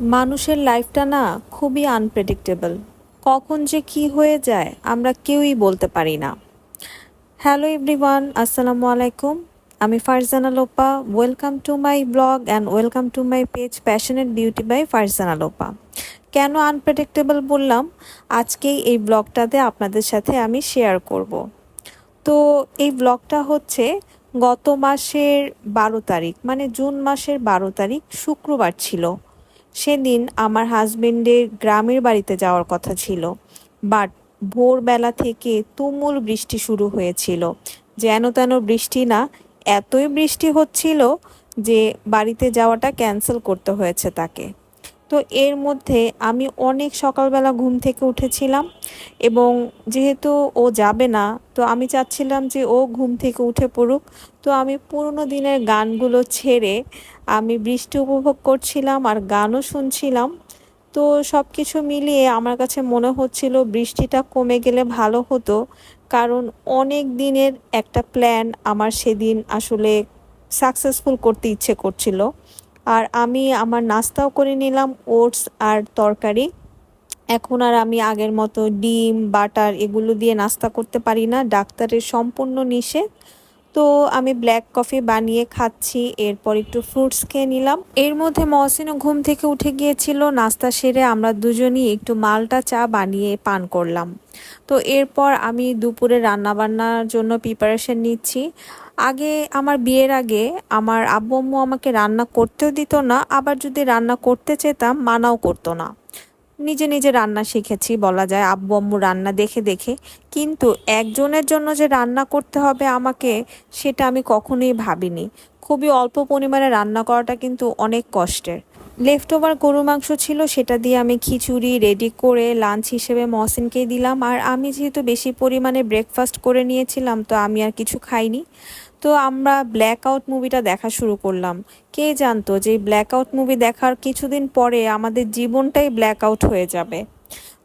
মানুষের লাইফটা না খুবই আনপ্রেডিক্টেবল কখন যে কি হয়ে যায়, আমরা কেউই বলতে পারি না। হ্যালো এভরিওয়ান আসসালামু আলাইকুম। আমি Farzana Lopa. Welcome to my blog and welcome to my page passionate beauty by Farzana Lopa. কেন আনপ্রেডিক্টেবল বললাম? আজকেই এই ব্লগটাতে আপনাদের সাথে আমি শেয়ার করব। তো এই ব্লগটা হচ্ছে গত মাসের বারো তারিখ মানে জুন মাসের বারো তারিখ শুক্রবার ছিল। সেদিন আমার হাজবেন্ডের গ্রামের বাড়িতে যাওয়ার কথা ছিল। বাট ভোরবেলা থেকে তুমুল বৃষ্টি শুরু হয়েছিল। যেন তেন বৃষ্টি না, এতই বৃষ্টি হচ্ছিল যে বাড়িতে যাওয়াটা ক্যান্সেল করতে হয়েছে তাকে। তো এর মধ্যে আমি অনেক সকালবেলা ঘুম থেকে উঠেছিলাম এবং যেহেতু ও যাবে না, তো আমি চাচ্ছিলাম যে ও ঘুম থেকে উঠে পড়ুক। তো আমি পুরনো দিনের গানগুলো ছেড়ে আমি বৃষ্টি উপভোগ করছিলাম আর গানও শুনছিলাম। তো সব কিছু মিলিয়ে আমার কাছে মনে হচ্ছিল বৃষ্টিটা কমে গেলে ভালো হতো, কারণ অনেক দিনের একটা প্ল্যান আমার সেদিন আসলে সাকসেসফুল করতে ইচ্ছে করছিল। আর আমি আমার নাস্তাও করে নিলাম, ওটস আর তরকারি। এখন আর আমি আগের মতো ডিম, বাটার এগুলো দিয়ে নাস্তা করতে পারি না, ডাক্তারের সম্পূর্ণ নিষেধ। তো আমি ব্ল্যাক কফি বানিয়ে খাচ্ছি, এরপর একটু ফ্রুটস খেয়ে নিলাম। এর মধ্যে মহসিনও ঘুম থেকে উঠে গিয়েছিল, নাস্তা সেরে আমরা দুজনই একটু মালটা চা বানিয়ে পান করলাম। তো এরপর আমি দুপুরে রান্নাবান্নার জন্য প্রিপারেশন নিচ্ছি। আগে আমার বিয়ের আগে আমার আব্বু আম্মু আমাকে রান্না করতেও দিত না, আবার যদি রান্না করতে চেতাম মানাও করতো না। নিজে নিজে রান্না শিখেছি বলা যায়, আব্বু আম্মু রান্না দেখে দেখে। কিন্তু একজনের জন্য যে রান্না করতে হবে আমাকে, সেটা আমি কখনোই ভাবিনি। খুবই অল্প পরিমাণে রান্না করাটা কিন্তু অনেক কষ্টের। লেফট ওভার গরু মাংস ছিল, সেটা দিয়ে আমি খিচুড়ি রেডি করে লাঞ্চ হিসেবে মহসিনকে দিলাম। আর আমি যেহেতু বেশি পরিমাণে ব্রেকফাস্ট করে নিয়েছিলাম, তো আমি আর কিছু খাইনি। তো আমরা ব্ল্যাক আউট মুভিটা দেখা শুরু করলাম। কে জানতো যে ব্ল্যাক আউট মুভি দেখার কিছুদিন পরে আমাদের জীবনটাই ব্ল্যাক আউট হয়ে যাবে।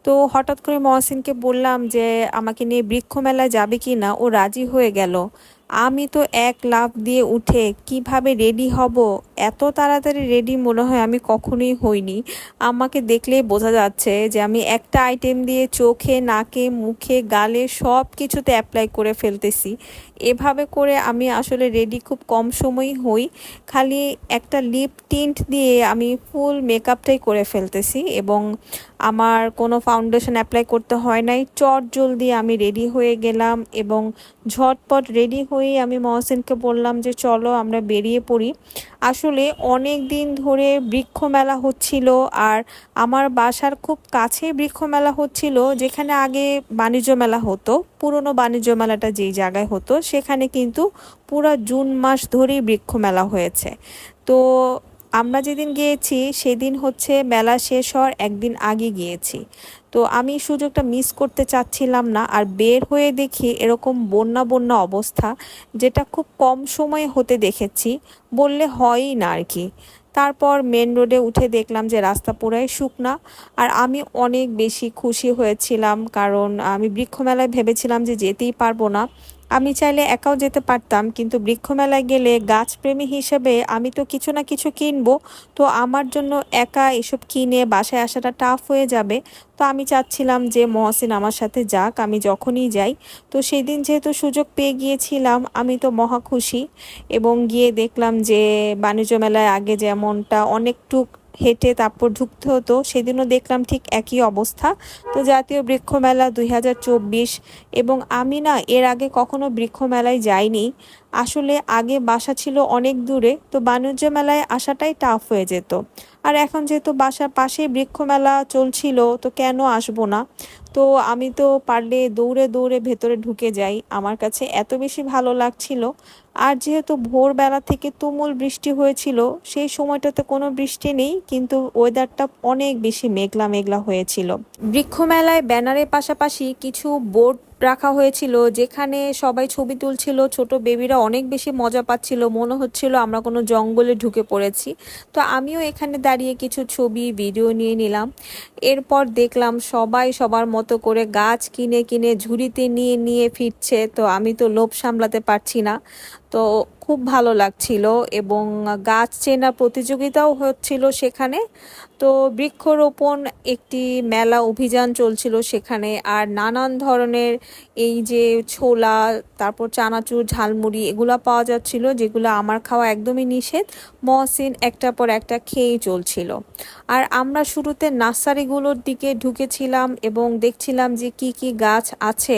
তো হঠাৎ করে মহসিনকে বললাম যে, আমাকে নিয়ে বৃক্ষ মেলায় যাবে কি না? ও রাজি হয়ে গেল। আমি তো এক লাভ দিয়ে উঠে কীভাবে রেডি হব এত তাড়াতাড়ি রেডি মনে হয় আমি কখনোই হইনি। আমাকে দেখলেই বোঝা যাচ্ছে যে আমি একটা আইটেম দিয়ে চোখে, নাকে, মুখে, গালে সব কিছুতে অ্যাপ্লাই করে ফেলতেছি। এভাবে করে আমি আসলে রেডি খুব কম সময়ই হই। খালি একটা লিপ টিন্ট দিয়ে আমি ফুল মেকআপটাই করে ফেলতেছি এবং আমার কোনো ফাউন্ডেশন অ্যাপ্লাই করতে হয় নাই। চট জলদি আমি রেডি হয়ে গেলাম এবং ঝটপট রেডি হয়ে আমি মহসিনকে বললাম যে, চলো আমরা বেরিয়ে পড়ি। আসলে অনেক দিন ধরে বৃক্ষ মেলা হচ্ছিল আর আমার বাসার খুব কাছে বৃক্ষ মেলা হচ্ছিল, যেখানে আগে বাণিজ্য মেলা হতো, পুরনো বাণিজ্য মেলাটা যেই জায়গায় হতো, সেখানে কিন্তু পুরো জুন মাস ধরেই বৃক্ষ মেলা হয়েছে। তো আমরা যেদিন গিয়েছি, সেদিন হচ্ছে মেলা শেষ হওয়ার একদিন আগে গিয়েছি। তো আমি সুযোগটা মিস করতে চাচ্ছিলাম না আর বের হয়ে দেখি এরকম বন্যা বন্যা অবস্থা, যেটা খুব কম সময়ে হতে দেখেছি, বললে হয়ই না আর কি। তারপর মেন রোডে উঠে দেখলাম যে রাস্তা পুরাই শুকনা আর আমি অনেক বেশি খুশি হয়েছিলাম কারণ আমি বৃক্ষমেলায় ভেবেছিলাম যে যেতেই পারব না। আমি চাইলে একাও যেতে পারতাম, কিন্তু বৃক্ষমেলায় গেলে গাছপ্রেমী হিসেবে আমি তো কিছু না কিছু কিনবো, তো আমার জন্য একা এসব কিনে বাসায় আসাটা টাফ হয়ে যাবে। তো আমি চাচ্ছিলাম যে মহসিন আমার সাথে যাক, আমি যখনই যাই। তো সেই দিন যেহেতু সুযোগ পেয়ে গিয়েছিলাম, আমি তো মহা খুশি এবং গিয়ে দেখলাম যে বাণিজ্য মেলায় আগে যেমনটা অনেকটুক হেঁটে তারপর ঢুকতে হতো, সেদিনও দেখলাম ঠিক একই অবস্থা। তো জাতীয় বৃক্ষ মেলা দুই এবং আমি না এর আগে কখনো বৃক্ষমেলায় যাইনি। আসলে আগে বাসা ছিল অনেক দূরে, তো বাণিজ্য মেলায় আসাটাই টাফ হয়ে যেত। আর এখন যেহেতু বাসার পাশেই বৃক্ষ মেলা চলছিল, তো কেন আসব না? তো আমি তো পারলে দৌড়ে দৌড়ে ভেতরে ঢুকে যাই, আমার কাছে এত বেশি ভালো লাগছিল। আর যেহেতু ভোরবেলা থেকে তুমুল বৃষ্টি হয়েছিল, সেই সময়টাতে কোনো বৃষ্টি নেই, কিন্তু ওয়েদারটা অনেক বেশি মেঘলা মেঘলা হয়েছিল। বৃক্ষ মেলায় ব্যানারের পাশাপাশি কিছু বোর্ড রাখা হয়েছিল, যেখানে সবাই ছবি তুলছিল, ছোট বেবিরা অনেক বেশি মজা পাচ্ছিল, মনে হচ্ছিল আমরা কোনো জঙ্গলে ঢুকে পড়েছি। তো আমিও এখানে দাঁড়িয়ে কিছু ছবি ভিডিও নিয়ে নিলাম। এরপর দেখলাম সবাই সবার মতো করে গাছ কিনে কিনে ঝুড়িতে নিয়ে নিয়ে ফিরছে, তো আমি তো লোভ সামলাতে পারছি না। তো খুব ভালো লাগছিল এবং গাছ চেনা প্রতিযোগিতাও হচ্ছিল সেখানে। তো বৃক্ষরোপণ একটি মেলা অভিযান চলছিল সেখানে, আর নানান ধরনের এই যে ছোলা, তারপর চানাচুর, ঝালমুড়ি এগুলো পাওয়া যাচ্ছিল, যেগুলো আমার খাওয়া একদমই নিষেধ। মহসিন একটা পর একটা খেয়েই চলছিল। আর আমরা শুরুতে নার্সারিগুলোর দিকে ঢুকেছিলাম এবং দেখছিলাম যে কি কি গাছ আছে।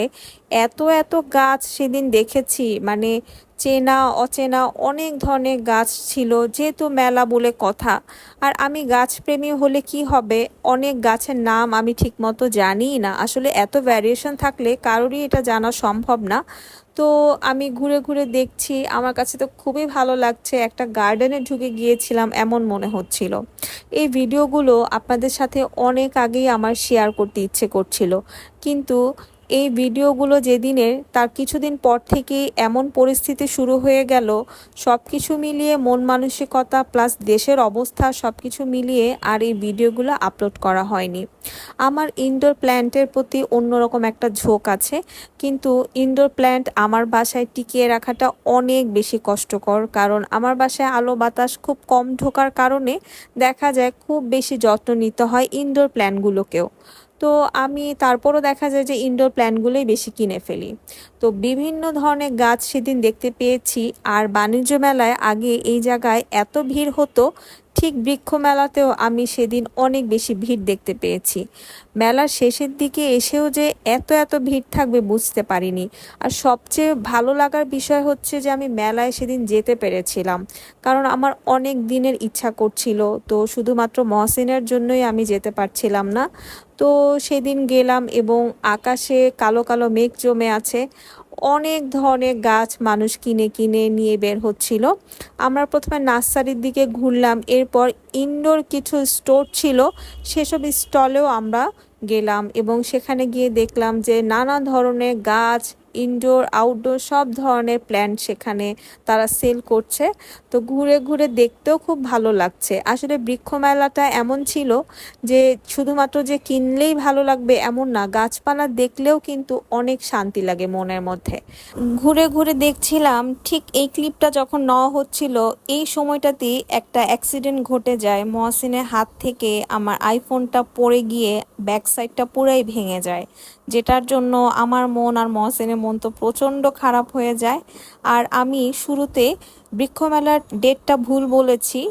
এত এত গাছ সেদিন দেখেছি। মানে চেনা, অচেনা অনেক ধরনের গাছ ছিল, যেহেতু মেলা বলে কথা। আর আমি গাছপ্রেমী হলে কি হবে? অনেক গাছের নাম আমি ঠিকমতো জানিই না। আসলে এত ভ্যারিয়েশন থাকলে কারোরই এটা জানা সম্ভব না। তো আমি ঘুরে ঘুরে দেখছি, আমার কাছে তো খুবই ভালো লাগছে। একটা গার্ডেনে ঢুকে গিয়েছিলাম, এমন মনে হচ্ছিল। এই ভিডিওগুলো আপনাদের সাথে অনেক আগেই আমার শেয়ার করতে ইচ্ছে করছিল। কিন্তু এই ভিডিওগুলো যেদিনের, তার কিছুদিন পর থেকেই এমন পরিস্থিতি শুরু হয়ে গেল। সব কিছু মিলিয়ে মন মানসিকতা প্লাস দেশের অবস্থা সব কিছু মিলিয়ে আর এই ভিডিওগুলো আপলোড করা হয়নি। আমার ইনডোর প্ল্যান্টের প্রতি অন্যরকম একটা ঝোঁক আছে, কিন্তু ইনডোর প্ল্যান্ট আমার বাসায় টিকিয়ে রাখাটা অনেক বেশি কষ্টকর, কারণ আমার বাসায় আলো বাতাস খুব কম ঢোকার কারণে দেখা যায় খুব বেশি যত্ন নিতে হয় ইনডোর প্ল্যান্টগুলোকেও। তো আমি তারপরও দেখা যায় যে ইনডোর প্ল্যানগুলোই বেশি কিনে ফেলি। তো বিভিন্ন ধরনের গাছ সেদিন দেখতে পেয়েছি। আর বাণিজ্য মেলায় আগে এই জায়গায় এত ভিড় হতো, ঠিক বৃক্ষ মেলাতেও আমি সেদিন অনেক বেশি ভিড় দেখতে পেয়েছি। মেলার শেষের দিকে এসেও যে এত এত ভিড় থাকবে বুঝতে পারিনি। আর সবচেয়ে ভালো লাগার বিষয় হচ্ছে যে আমি মেলায় সেদিন যেতে পেরেছিলাম। কারণ আমার অনেক দিনের ইচ্ছা করছিল, তো শুধুমাত্র মহসিনের জন্যই আমি যেতে পারছিলাম না। তো সেদিন গেলাম এবং আকাশে কালো কালো মেঘ জমে আছে। অনেক ধরনের গাছ মানুষ কিনে কিনে নিয়ে বের হচ্ছিল। আমরা প্রথমে নার্সারির দিকে ঘুরলাম, এরপর ইনডোর কিছু স্টোর ছিল, সেসব স্টলেও আমরা গেলাম এবং সেখানে গিয়ে দেখলাম যে নানা ধরনের গাছ ইনডোর আউটডোর সব ধরনের প্ল্যান্ট সেখানে তারা সেল করছে। তো ঘুরে ঘুরে দেখতেও খুব ভালো লাগছে। আসলে বৃক্ষ মেলাটা এমন ছিল যে শুধুমাত্র যে কিনলেই ভালো লাগবে এমন না, গাছপালা দেখলেও কিন্তু অনেক শান্তি লাগে মনের মধ্যে। ঘুরে ঘুরে দেখছিলাম, ঠিক এই ক্লিপটা যখন নেওয়া হচ্ছিল, এই সময়টাতেই একটা অ্যাক্সিডেন্ট ঘটে যায়। মহাসিনের হাত থেকে আমার আইফোনটা পড়ে গিয়ে ব্যাক সাইডটা পুরাই ভেঙে যায়, যেটার জন্য আমার মন আর মহসিনের মন তো প্রচণ্ড খারাপ হয়ে যায়। আর আমি শুরুতে বৃক্ষমেলার ডেটটা ভুল বলেছি।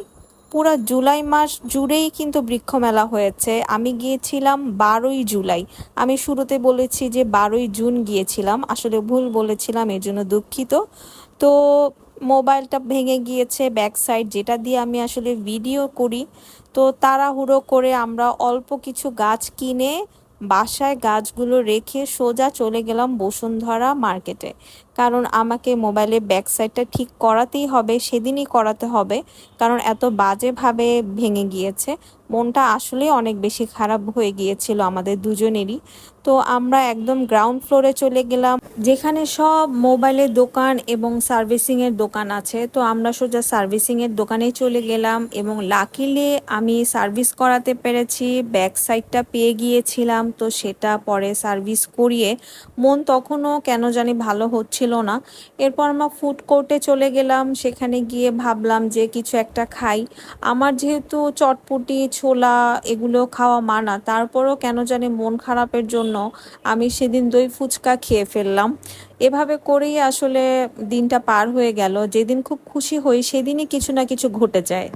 পুরা জুলাই মাস জুড়েই কিন্তু বৃক্ষমেলা হয়েছে। আমি গিয়েছিলাম বারোই জুলাই। আমি শুরুতে বলেছি যে বারোই জুন গিয়েছিলাম। আসলে ভুল বলেছিলাম, এর জন্য দুঃখিত। তো মোবাইলটা ভেঙে গিয়েছে ব্যাক সাইড, যেটা দিয়ে আমি আসলে ভিডিও করি। তো তাড়াহুড়ো করে আমরা অল্প কিছু গাছ কিনে বাসায় গাছগুলো রেখে সোজা চলে গেলাম বসুন্ধরা মার্কেটে। কারণ আমাকে মোবাইলে ব্যাক সাইডটা ঠিক করাতেই হবে, সেদিনই করাতে হবে। কারণ এত বাজেভাবে ভেঙে গিয়েছে, মনটা আসলেই অনেক বেশি খারাপ হয়ে গিয়েছিল আমাদের দুজনেরই। তো আমরা একদম গ্রাউন্ড ফ্লোরে চলে গেলাম, যেখানে সব মোবাইলের দোকান এবং সার্ভিসিংয়ের দোকান আছে। তো আমরা সোজা সার্ভিসিংয়ের দোকানে চলে গেলাম এবং লাকিলে আমি সার্ভিস করাতে পেরেছি ব্যাক সাইডটা পেয়ে গিয়েছিলাম। তো সেটা পরে সার্ভিস করিয়ে মন তখনও কেন জানি ভালো হচ্ছিল না। এরপর আমরা ফুড কোর্টে চলে গেলাম। সেখানে গিয়ে ভাবলাম যে কিছু একটা খাই। আমার যেহেতু চটপটি, ছোলা এগুলো খাওয়া মানা, তারপরও কেন জানি মন খারাপের জন্য আমি সেদিন দই ফুচকা খেয়ে ফেললাম। এভাবে করেই আসলে দিনটা পার হয়ে গেল। যেদিন খুব খুশি হই, সেদিনই কিছু না কিছু ঘটে যায়।